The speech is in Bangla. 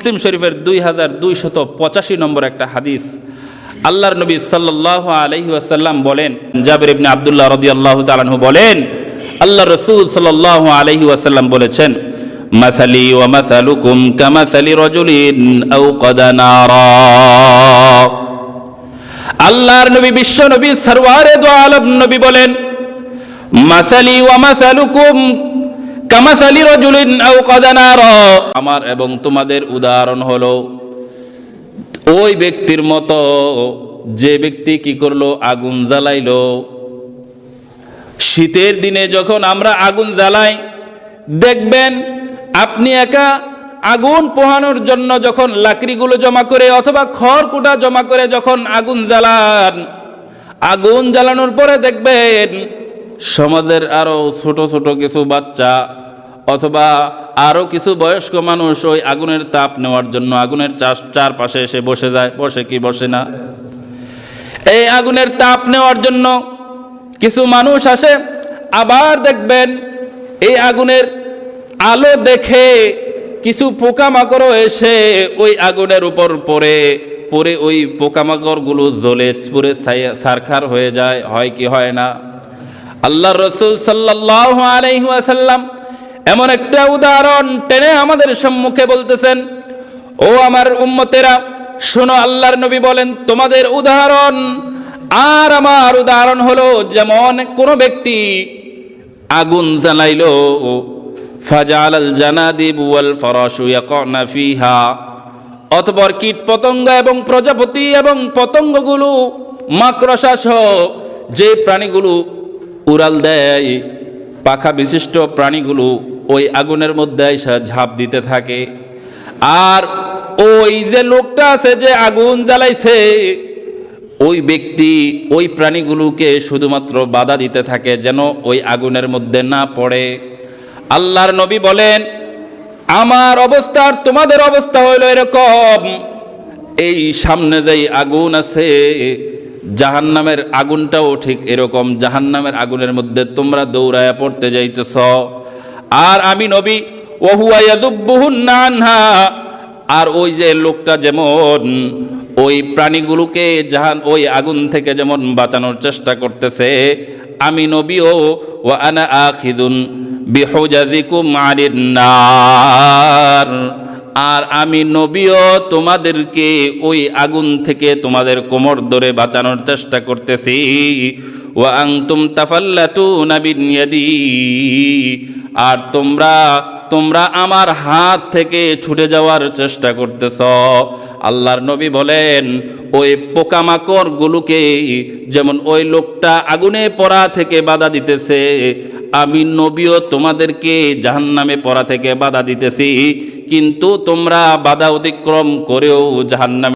মুসলিম শরীফের দুই হাজার দুইশত পঁচাশি নম্বর একটা হাদিস। আল্লাহর নবী সাল্লাহ আলহি আসাল্লাম বলেন, জাবির ইবনে আবদুল্লাহ রদি আল্লাহ তালাহু বলেন আল্লাহ রসুল সাল্লাহ আলহি আসাল্লাম বলেছেন, মাসালি ওয়া মাসালুকুম কামাসালি রজুলিন আও কদানারা আল্লাহর নবী বিশ্ব নবী সরওয়ারে দো আলম নবী বলেন, মাসালি ওয়া মাসালুকুম কামাসালি রজুলিন আও আমার এবং তোমাদের উদাহরণ হলো, ওই ব্যক্তির মতো যে ব্যক্তি কি করল? আগুন জ্বালাইলো। শীতের দিনে যখন আমরা আগুন জ্বালাই, দেখবেন আপনি একা আগুন পোহানোর জন্য যখন লাকড়িগুলো জমা করে অথবা খড়কুটা জমা করে যখন আগুন জ্বালান, আগুন জ্বালানোর পরে দেখবেন সমাজের আরও ছোট ছোট কিছু বাচ্চা অথবা আরও কিছু বয়স্ক মানুষ ওই আগুনের তাপ নেওয়ার জন্য আগুনের চাষ- চারপাশে এসে বসে যায়, বসে কি বসে না? এই আগুনের তাপ নেওয়ার জন্য কিছু মানুষ আসে, আবার দেখবেন এই আগুনের আলো দেখে কিছু পোকামাকড়ও এসে ওই আগুনের উপর পড়ে পরে ওই পোকামাকড়গুলো জ্বলে পুরে সারখার হয়ে যায়, হয় কি হয় না? আল্লাহ রসুল সাল্লাহ আলাইহাসাল্লাম এমন একটা উদাহরণ টেনে আমাদের সম্মুখে বলতেছেন, ও আমার উম্মতেরা, শোনো আল্লাহর নবী বলেন, তোমাদের উদাহরণ, আর আমার উদাহরণ হলো যেমন কোনো ব্যক্তি আগুন জ্বালাইলো ফাজাল আল জানাদিব ওয়াল ফরাশু ইয়াকানা ফিহা, অতপর কীট পতঙ্গ এবং প্রজাপতি এবং পতঙ্গগুলো মাকড়সা সহ যে প্রাণীগুলো উড়াল দেয় পাখা বিশিষ্ট প্রাণীগুলো ওই আগুনের মধ্যে এসে ঝাঁপ দিতে থাকে। আর ওই যে লোকটা আছে যে আগুন জ্বালাইছে, ওই ব্যক্তি ওই প্রাণীগুলোকে শুধুমাত্র বাধা দিতে থাকে যেন ওই আগুনের মধ্যে না পড়ে। আল্লাহর নবী বলেন, আমার অবস্থা আর তোমাদের অবস্থা হইল এরকম। এই সামনে যেই আগুন আছে জাহান্নামের আগুনটাও ঠিক এরকম। জাহান্নামের আগুনের মধ্যে তোমরা দৌড়ায়া পড়তে যাইতেছ। আর আমি নবী আর ওই যে লোকটা যেমন, ওই প্রাণীগুলোকে জাহান, ওই আগুন থেকে যেমন বাঁচানোর চেষ্টা করতেছে, আমি নবীও ও আনা আখিদুন বিহুজাদিকুম আনিন নার আর আমি নবীও তোমাদেরকে ওই আগুন থেকে তোমাদের কোমর ধরে বাঁচানোর চেষ্টা করতেছি। ও আংতুম তাফাল্লাতু নাবিন ইয়াদি। আর তোমরা তোমরা আমার হাত থেকে ছুটে যাওয়ার চেষ্টা করতেছ। আল্লাহর নবী বলেন, ওই পোকামাকড়গুলোকে যেমন ওই লোকটা আগুনে পড়া থেকে বাধা দিতেছে আমি নবীও তোমাদেরকে জাহান্নামে পড়া থেকে বাধা দিতেছি কিন্তু তোমরা বাধা অতিক্রম করেও জাহান্নামে